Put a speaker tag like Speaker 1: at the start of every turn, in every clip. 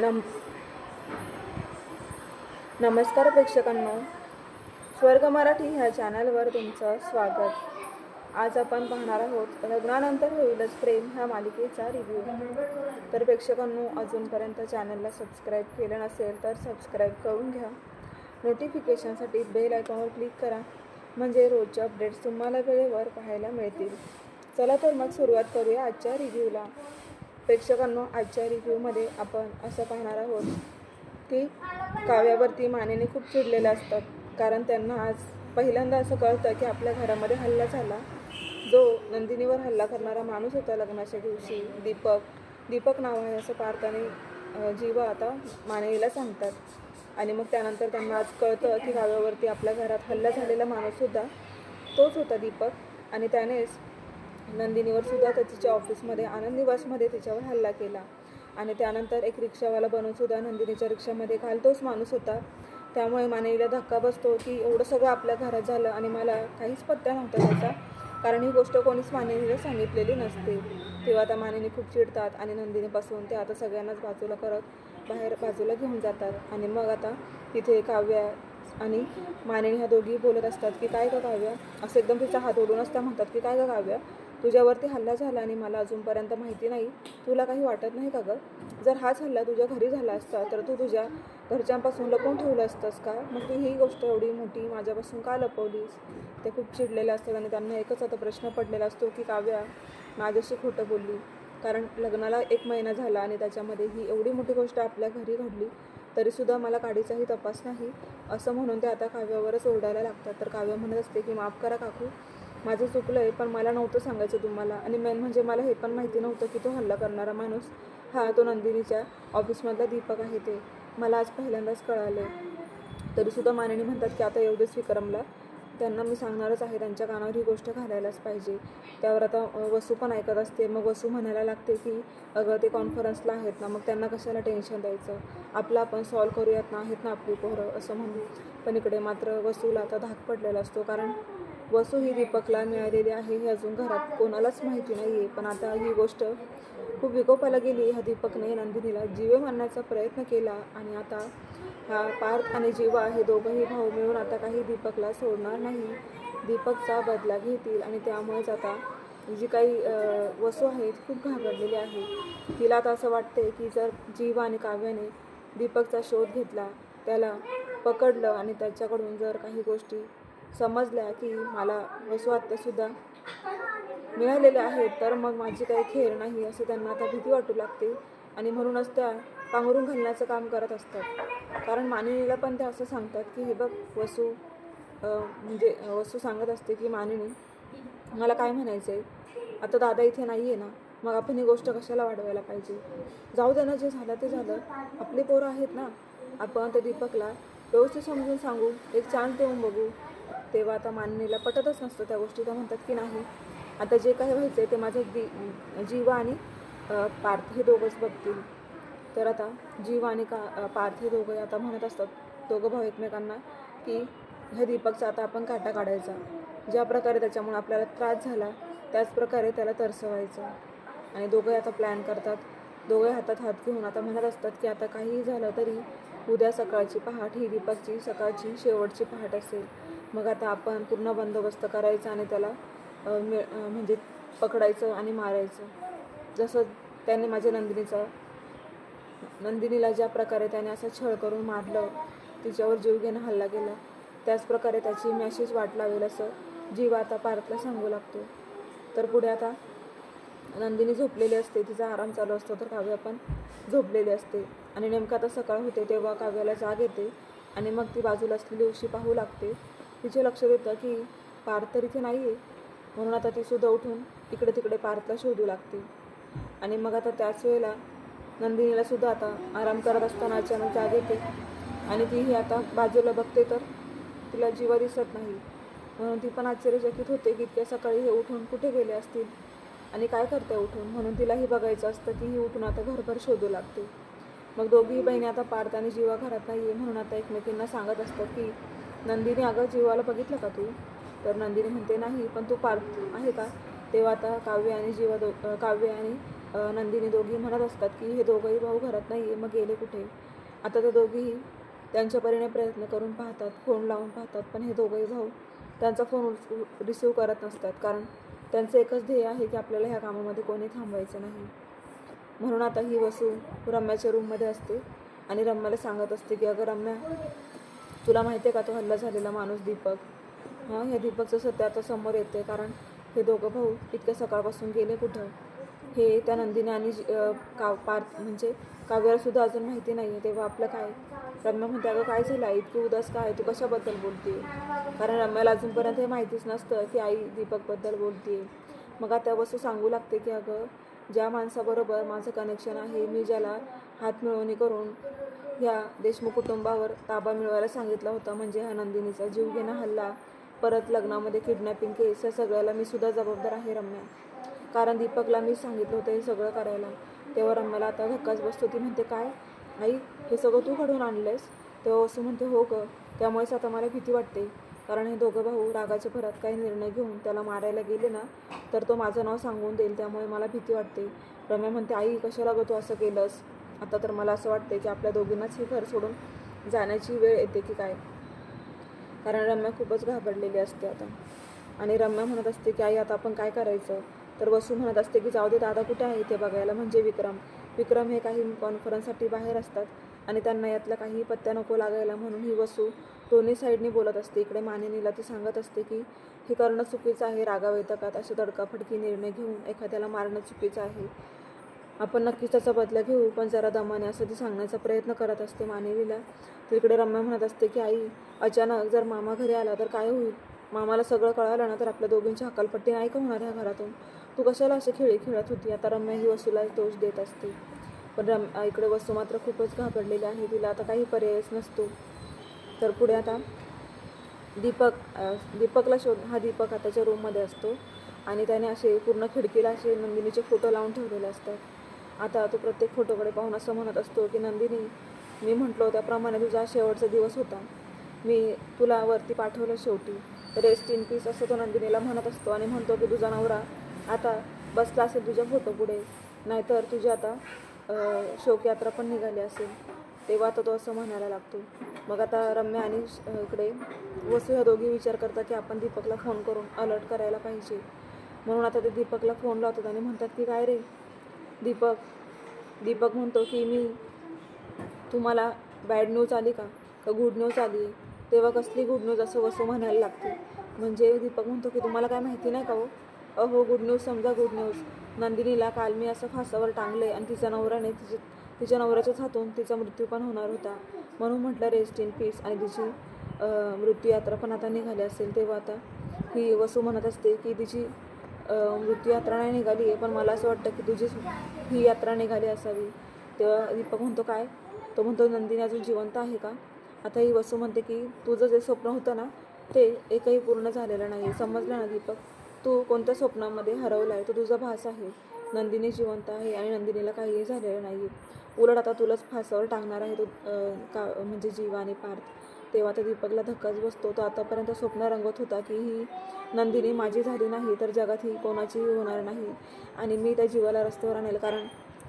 Speaker 1: नम नमस्कार प्रेक्षकांनो. स्वर्ग मराठी ह्या चॅनलवर तुमचं स्वागत. आज आपण पाहणार आहोत लग्नानंतर होईलच प्रेम ह्या मालिकेचा रिव्ह्यू तर प्रेक्षकांनो अजूनपर्यंत चॅनलला सबस्क्राईब केलं नसेल तर सबस्क्राईब करून घ्या. नोटिफिकेशनसाठी बेल आयकॉनवर क्लिक करा. म्हणजे रोजचे अपडेट्स तुम्हाला वेळेवर पाहायला मिळतील. चला तर मग सुरुवात करूया आजच्या रिव्ह्यूला प्रेक्षकांनो आजच्या रिव्ह्यूमध्ये आपण असं पाहणार आहोत की काव्यावरती मानेने खूप चिडलेले असतात. कारण त्यांना आज पहिल्यांदा असं कळतं की आपल्या घरामध्ये हल्ला झाला. जो नंदिनीवर हल्ला करणारा माणूस होता लग्नाच्या दिवशी दीपक. दीपक नाव आहे असं पार्थाने जीवा आता मानेला सांगतात. आणि मग त्यानंतर त्यांना आज कळतं की काव्यावरती आपल्या घरात हल्ला झालेला माणूससुद्धा तोच होता दीपक. आणि त्यानेच नंदिनीवर सुद्धा त्या तिच्या ऑफिसमध्ये आनंद निवासमध्ये तिच्यावर हल्ला केला. आणि त्यानंतर एक रिक्षावाला बनून सुद्धा नंदिनीच्या रिक्षामध्ये घालतोच माणूस होता. त्यामुळे मानवीला धक्का बसतो की एवढं सगळं आपल्या घरात झालं आणि मला काहीच पत्ता नव्हता त्याचा. कारण ही गोष्ट कोणीच मानवीला सांगितलेली नसते. तेव्हा आता मानेने खूप चिडतात आणि नंदिनीपासून ते आता सगळ्यांनाच बाजूला करत बाहेर बाजूला घेऊन जातात. आणि मग आता तिथे काव्या आणि मानेने ह्या दोघी बोलत असतात की काय का काव्या? असं एकदम तिचा हात ओढूनच त्या म्हणतात की काय का काव्या? तुझ्यावरती हल्ला झाला आणि मला अजूनपर्यंत माहिती नाही तुला काही वाटत नाही का गं? जर हाच हल्ला तुझ्या घरी झाला असता तर तू तुझ्या घरच्यांपासून लपवून ठेवलं असतंस का? मग तू ही गोष्ट एवढी मोठी माझ्यापासून का लपवलीस? ते खूप चिडलेले असतात आणि त्यांना एकच आता प्रश्न पडलेला असतो की काव्या माझ्याशी खोटं बोलली. कारण लग्नाला एक महिना झाला आणि त्याच्यामध्ये ही एवढी मोठी गोष्ट आपल्या घरी घडली तरीसुद्धा मला काडीचाही तपास नाही. असं म्हणून ते आता काव्यावरच ओरडायला लागतात. तर काव्य म्हणत असते की माफ करा काकू माझं चुकलं आहे पण मला नव्हतं सांगायचं तुम्हाला. आणि मेन म्हणजे मला हे पण माहिती नव्हतं की तो हल्ला करणारा माणूस हा तो नंदिनीच्या ऑफिसमधला दीपक आहे ते. मला आज पहिल्यांदाच कळालं तरीसुद्धा मानेने म्हणतात की आता एवढेच विक्रमला त्यांना मी सांगणारच आहे त्यांच्या कानावर ही गोष्ट घालायलाच पाहिजे. त्यावर आता वसू पण ऐकत असते. मग वसू म्हणायला लागते की अगं ते कॉन्फरन्सला आहेत ना मग त्यांना कशाला टेन्शन द्यायचं? आपलं आपण सॉल्व करूयात ना आहेत ना आपली पोरं असं म्हणून. पण इकडे मात्र वसूला आता धाक पडलेला असतो कारण वसू ही दीपकला मिळालेली आहे हे अजून घरात कोणालाच माहिती नाही आहे पण आता ही गोष्ट खूप विकोपाला गेली. ह्या दीपकने नंदिनीला जीवे मारण्याचा प्रयत्न केला आणि आता हा पार्थ आणि जीवा हे दोघंही भाऊ मिळून आता काही दीपकला सोडणार नाही. दीपकचा बदला घेतील आणि त्यामुळेच आता जी काही वसू आहेत खूप घाबरलेली आहे. तिला आता असं वाटते की जर जीवा आणि काव्याने दीपकचा शोध घेतला त्याला पकडलं आणि त्याच्याकडून जर काही गोष्टी समजल्या की मला वसू आत्तासुद्धा मिळालेले आहेत तर मग माझी काही खेळ नाही असं त्यांना आता भीती वाटू लागते आणि म्हणूनच त्या पांघरून घालण्याचं काम करत असतात. कारण मानिनीला पण त्या असं सांगतात की हे बघ वसू म्हणजे वस्तू वसू सांगत असते की मानिनी मला काय म्हणायचं आहे आता दादा इथे नाही आहे ना मग आपण ही गोष्ट कशाला वाढवायला पाहिजे? जाऊ दे जे झालं ते झालं. आपली पोरं आहेत ना आपण त्या दीपकला व्यवस्थित समजून सांगू एक चान्स देऊन बघू तेव्हा आता माननीला पटतच नसतं त्या गोष्टी. त्या म्हणतात की नाही आता जे काही व्हायचं आहे ते माझे दी जीवा आणि पार्थ हे दोघंच बघतील. तर आता जीव आणि का पार्थ हे दोघं आता म्हणत असतात दोघं भाऊ एकमेकांना की ह्या दीपकचा आता आपण काटा काढायचा. ज्या प्रकारे त्याच्यामुळे आपल्याला त्रास झाला त्याच प्रकारे त्याला तरसवायचं. आणि दोघंही आता प्लॅन करतात. दोघे हातात हात घेऊन आता म्हणत असतात की आता काहीही झालं तरी उद्या सकाळची पहाट ही दीपकची सकाळची शेवटची पहाट असेल. मग आता आपण पूर्ण बंदोबस्त करायचा आणि त्याला मिळ म्हणजे पकडायचं आणि मारायचं. जसं त्याने माझ्या नंदिनीचा नंदिनीला ज्या प्रकारे त्याने असा छळ करून मारलं तिच्यावर जीवघेनं हल्ला केला त्याच प्रकारे त्याची मॅसेज वाट लावेल असं जीव आता पार्थला सांगू लागतो तर पुढे आता नंदिनी झोपलेली असते तिचा आराम चालू असतो तर काव्या पण झोपलेली असते. आणि नेमकं आता सकाळ होते तेव्हा काव्याला जाग येते आणि मग ती बाजूला असलेली उशी पाहू लागते. तिचे लक्ष येतं की पार्थ तर इथे नाही आहे म्हणून आता ती सुद्धा उठून इकडे तिकडे पार्थला शोधू लागते. आणि मग आता त्याच वेळेला नंदिनीला सुद्धा आता आराम करत असताना अचानक जाग येते. आणि ती ही आता बाजूला बघते तर तिला जीवा दिसत नाही. म्हणून ती पण आश्चर्यचकित होते की इतक्या सकाळी हे उठून कुठे गेले असतील? आणि काय करते उठून? म्हणून तिलाही बघायचं असतं की ही उठून आता घरभर शोधू लागते. मग दोघीही बहिणी आता पार्थ आणि जीवा घरात नाही आहे म्हणून आता एकमेकींना सांगत असतात की नंदिनी अगं जीवाला बघितलं का तू? तर नंदिनी म्हणते नाही पण तू पार्थ आहे का? तेव्हा आता काव्य आणि जीवा दो काव्य आणि नंदिनी दोघी म्हणत असतात की हे दोघंही भाऊ घरात नाही आहे मग गेले कुठे? आता ते दोघीही त्यांच्या परीने प्रयत्न करून पाहतात फोन लावून पाहतात पण हे दोघंही भाऊ त्यांचा फोन रिसीव करत नसतात कारण त्यांचं एकच ध्येय आहे की आपल्याला ह्या कामामध्ये कोणी थांबवायचं नाही. म्हणून आता ही वसू रम्याच्या रूममध्ये असते आणि रम्याला सांगत असते की अगं रम्या तुला माहिती आहे का तो हल्ला झालेला माणूस दीपक. हां ह्या दीपकचं सध्या आता समोर येते कारण हे दोघं भाऊ इतक्या सकाळपासून गेले कुठं? हे त्या नंदिनी आणि जी- अं, काव म्हणजे काव्याला सुद्धा अजून माहिती नाही आहे तेव्हा आपलं काय? रम्या म्हणते अगं काय झालं? आहे इतकी उदास काय तू कशाबद्दल बोलते कारण रम्याला अजूनपर्यंत हे माहितीच नसतं की आई दीपकबद्दल बोलते मग आता वस्तू सांगू लागते की अगं ज्या माणसाबरोबर माझं कनेक्शन आहे मी ज्याला हात मिळवणी करून ह्या देशमुख कुटुंबावर ताबा मिळवायला सांगितला होता. म्हणजे हा नंदिनीचा जीवघेणा हल्ला परत लग्नामध्ये किडनॅपिंग केस या सगळ्याला मी सुद्धा जबाबदार आहे रम्या. कारण दीपकला मी सांगितलं होतं हे सगळं करायला. तेव्हा रम्याला आता धक्काच बसतो. ती म्हणते काय? आई हे सगळं तू घडवून आणलंयस? तेव्हा असं म्हणते हो ग. त्यामुळेच आता मला भीती वाटते. कारण हे दोघं भाऊ रागाच्या भरात काही निर्णय घेऊन त्याला मारायला गेले ना तर तो माझं नाव सांगून देईल. त्यामुळे मला भीती वाटते. रम्या म्हणते आई कशाला ग तू असं केलंस? आता तर मला असं वाटते की आपल्या दोघींनाच हे घर सोडून जाण्याची वेळ येते की काय? कारण रम्या खूपच घाबरलेली असते आता. आणि रम्या म्हणत असते की आई आता आपण काय करायचं? तर वसू म्हणत असते की जाऊ दे दादा कुठे आहे ते बघायला? म्हणजे विक्रम. विक्रम हे काही कॉन्फरन्ससाठी बाहेर असतात आणि त्यांना यातला काही पत्त्या नको लागायला म्हणून ही वसू दोन्ही साईडने बोलत असते. इकडे मानिनीला ती सांगत असते की हे करणं चुकीचं आहे रागावैतकात. असे तडकाफडकी निर्णय घेऊन एखाद्याला मारणं चुकीचं आहे. आपण नक्कीच त्याचा बदला घेऊ पण जरा दमाने असं ती सांगण्याचा प्रयत्न करत असते मानेलीला तर इकडे रम्या म्हणत असते की आई अचानक जर मामा घरी आला तर काय होईल? मामाला सगळं कळालं ना तर आपल्या दोघींची हकालपट्टी नाही का होणार ह्या घरातून? तू कशाला असे खेळी खेळत होती? आता रम्या ही वसूला दोष देत असते. पण रम इकडे वस्तू मात्र खूपच घाबरलेली आहे. तिला आता काही पर्यायच नसतो. तर पुढे आता दीपक दीपकला शोध हा दीपक आताच्या रूममध्ये असतो. आणि त्याने असे पूर्ण खिडकीला असे नंदिनीचे फोटो लावून ठेवलेले असतात. आता तो प्रत्येक फोटोकडे पाहून असं म्हणत असतो की नंदिनी मी म्हटलो त्याप्रमाणे तुझा शेवटचा दिवस होता. मी तुला वरती पाठवलं शेवटी. रेस्ट इन पीस असं तो नंदिनीला म्हणत असतो आणि म्हणतो की तुझा नवरा आता बसला असेल तुझ्या फोटो पुढे. नाहीतर तुझी आता शोकयात्रा पण निघाली असेल. तेव्हा आता तो असं म्हणायला लागतो. मग आता रम्या आणि इकडे वसू ह्या दोघी विचार करतात की आपण दीपकला फोन करून अलर्ट करायला पाहिजे. म्हणून आता ते दीपकला फोन लावतात आणि म्हणतात की काय रे? दीपक दीपक म्हणतो की मी तुम्हाला बॅड न्यूज आली का? का गुड न्यूज आली? तेव्हा कसली गुड न्यूज असं वसू म्हणायला लागते. म्हणजे दीपक म्हणतो की तुम्हाला काय माहिती नाही का हो? अहो गुड न्यूज समजा गुड न्यूज नंदिनीला काल मी असं फासावर टांगले आणि तिचा नवऱ्याने तिचे तिच्या नवऱ्याच्याच हातून तिचा मृत्यू पण होणार होता. म्हणून म्हटलं रेस्ट इन पीस आणि तिची मृत्यूयात्रा पण आता निघाली असेल तेव्हा आता ही वसू म्हणत असते की तिची मृत्यू यात्रा नाही निघाली आहे पण मला असं वाटतं की तुझी ही यात्रा निघाली असावी. तेव्हा दीपक म्हणतो काय? तो म्हणतो नंदिनी अजून जिवंत आहे का? आता ही वसू म्हणते की तुझं जे स्वप्न होतं ना ते एकही पूर्ण झालेलं नाही समजलं ना दीपक? तू कोणत्या स्वप्नामध्ये हरवला आहे? तो तुझा भास आहे. नंदिनी जिवंत आहे आणि नंदिनीला काहीही झालेलं नाही उलट आता तुलाच फासावर टाकणार आहे तो का म्हणजे जीव आणि पार्थ. तेव्हा त्या दीपकला धक्काच बसतो. तो आतापर्यंत स्वप्न रंगत होता की ही नंदिनी माझी झाली नाही तर जगात ही कोणाचीही होणार नाही. आणि मी त्या जीवाला रस्त्यावर आणेल. कारण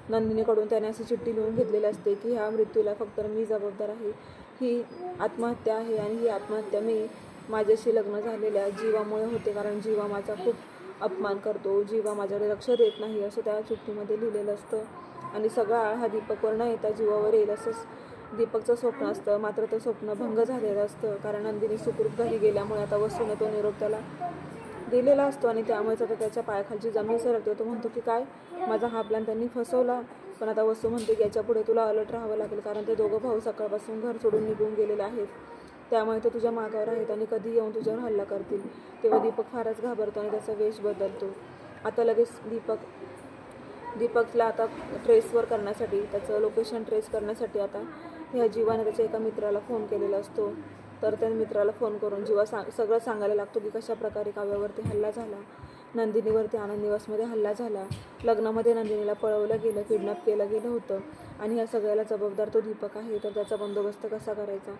Speaker 1: नंदिनीकडून त्याने अशी चिठ्ठी लिहून घेतलेली असते की ह्या मृत्यूला फक्त मी जबाबदार आहे. ही आत्महत्या आहे आणि ही आत्महत्या मी माझ्याशी लग्न झालेल्या जीवामुळे होते. कारण जीवा माझा खूप अपमान करतो. जीवा माझ्याकडे लक्ष देत नाही असं त्या चिठ्ठीमध्ये लिहिलेलं असतं. आणि सगळा हा दीपकवर न येता जीवावर येईल असंच दीपकचं स्वप्न असतं. मात्र ते स्वप्न भंग झालेलं असतं. कारण नंदिनी सुखरूप घरी गेल्यामुळे आता वस्तूने तो निरोप त्याला. दिलेला असतो आणि त्यामुळेच आता त्याच्या पायाखालची जमीन सरकते तो म्हणतो की काय? माझा हा प्लॅन त्यांनी फसवला. पण आता वस्तू म्हणते की याच्यापुढे तुला अलर्ट राहावं लागेल. कारण ते दोघं भाऊ सकाळपासून घर सोडून निघून गेलेले आहेत. त्यामुळे ते तुझ्या मागावर आहेत आणि कधी येऊन तुझ्यावर हल्ला करतील. तेव्हा दीपक फारच घाबरतो आणि त्याचा वेश बदलतो. आता लगेच दीपक दीपकला आता ट्रेसवर करण्यासाठी त्याचं लोकेशन ट्रेस करण्यासाठी आता ह्या जीवाने त्याच्या एका मित्राला फोन केलेला असतो. तर त्या मित्राला फोन करून जीवा सांग सगळं सांगायला लागतो की कशा प्रकारे काव्यावरती हल्ला झाला. नंदिनीवरती आनंद निवासमध्ये हल्ला झाला. लग्नामध्ये नंदिनीला पळवलं गेलं किडनॅप केलं गेलं होतं. आणि ह्या सगळ्याला जबाबदार तो दीपक आहे. तर त्याचा बंदोबस्त कसा करायचा?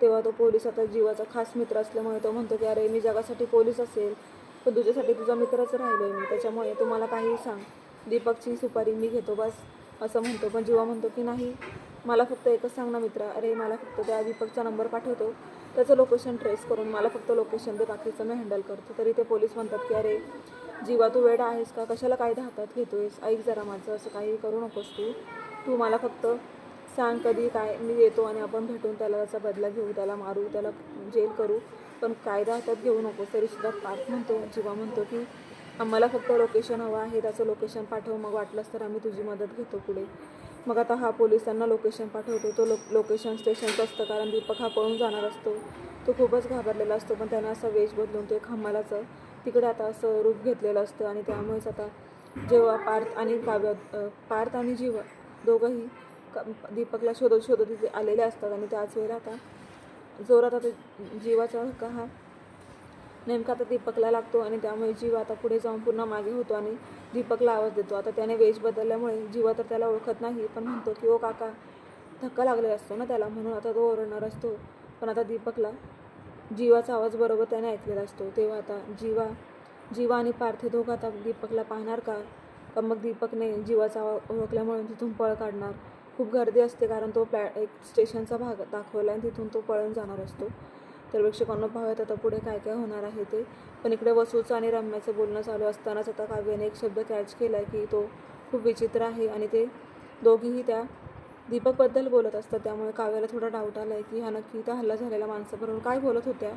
Speaker 1: तेव्हा तो पोलीस आता जीवाचा खास मित्र असल्यामुळे तो म्हणतो की अरे मी जगासाठी पोलीस असेल पण तुझ्यासाठी तुझा मित्रच राहिलो आहे मी. त्याच्यामुळे तू मला काहीही सांग. दीपकची सुपारी मी घेतो बस असं म्हणतो. पण जीवा म्हणतो की नाही. मला फक्त एकच सांग ना मित्र. अरे मला फक्त त्या दीपकचा नंबर पाठवतो. त्याचं लोकेशन ट्रेस करून मला फक्त लोकेशन दे बाकीचं मी हँडल करतो. तरी ते पोलीस म्हणतात की अरे जीवा तू वेळ आहेस का? कशाला कायदा हातात घेतोयस? ऐक जरा माझं असं काही करू नकोस तू. तू मला फक्त सांग कधी काय मी येतो आणि आपण भेटून त्याला त्याचा बदला घेऊ त्याला मारू त्याला जेल करू. पण कायदा हातात घेऊ नकोस. तरी सुद्धा पार्थ म्हणतो जीवा म्हणतो की आम्हाला फक्त लोकेशन हवं आहे त्याचं लोकेशन पाठव. मग वाटलंच तर आम्ही तुझी मदत घेतो पुढे. मग आता हा पोलिसांना लोकेशन पाठवतो. तो लो लोकेशन स्टेशनचं असतं कारण दीपक हा पळून जाणार असतो. तो खूपच घाबरलेला असतो. पण त्यानं असा वेश बदलून ते खांबालाचं तिकडे आता असं रूप घेतलेलं असतं आणि त्यामुळेच आता जेव्हा पार्थ आणि काव्य पार्थ आणि जीव दोघंही क- दीपकला शोधत शोधत तिथे आलेले असतात आणि त्याच वेळेला आता जोरात आता जीवाचा हक्का हा नेमका आता दीपकला लागतो आणि त्यामुळे जीव आता पुढे जाऊन पुन्हा मागे होतो आणि दीपकला आवाज देतो. आता त्याने वेश बदलल्यामुळे जीवा तर त्याला ओळखत नाही पण म्हणतो की ओ काका धक्का लागलेला असतो ना त्याला म्हणून आता तो ओरडणार असतो. पण आता दीपकला जीवाचा आवाज बरोबर त्याने ऐकलेला असतो. तेव्हा आता जीवा जीवा आणि पार्थ हे दोघं आता दीपकला पाहणार का? पण मग दीपकने जीवाचा आवाज ओळखल्यामुळे तिथून पळ काढणार. खूप गर्दी असते कारण तो प्लॅ एक स्टेशनचा भाग दाखवला आणि तिथून तो पळून जाणार असतो. तर प्रेक्षकांना पाहूयात आता पुढे काय काय होणार आहे ते. पण इकडे वसूचं आणि रम्याचं बोलणं चालू असतानाच आता काव्याने एक शब्द कॅच केला आहे की तो खूप विचित्र आहे आणि ते दोघीही त्या दीपकबद्दल बोलत असतात. त्यामुळे काव्याला थोडा डाऊट आला आहे की हा नक्की त्या हल्ला झालेल्या माणसाबरोबर काय बोलत होत्या?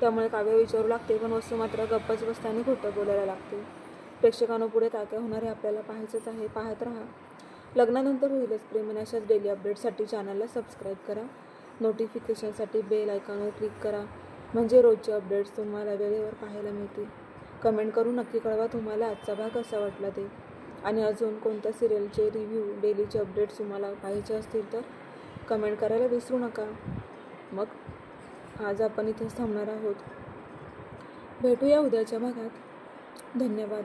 Speaker 1: त्यामुळे काव्य विचारू लागते पण वस्तू मात्र गप्पच बसताना खोटं बोलायला लागते. प्रेक्षकांना पुढे काय काय होणार हे आपल्याला पाहायचंच आहे. पाहत राहा. लग्नानंतर होईलच प्रेम अशाच डेली अपडेटसाठी चॅनलला सबस्क्राईब करा. नोटिफिकेशनसाठी बेल आयकॉनवर क्लिक करा. म्हणजे रोजचे अपडेट्स तुम्हाला वेळेवर पाहायला मिळतील. कमेंट करून नक्की कळवा तुम्हाला आजचा भाग कसा वाटला ते. आणि अजून कोणत्या सिरियलचे रिव्ह्यू डेलीचे अपडेट्स तुम्हाला पाहिजे असतील तर कमेंट करायला विसरू नका. मग आज आपण इथेच थांबणार आहोत. भेटूया उद्याच्या भागात. धन्यवाद.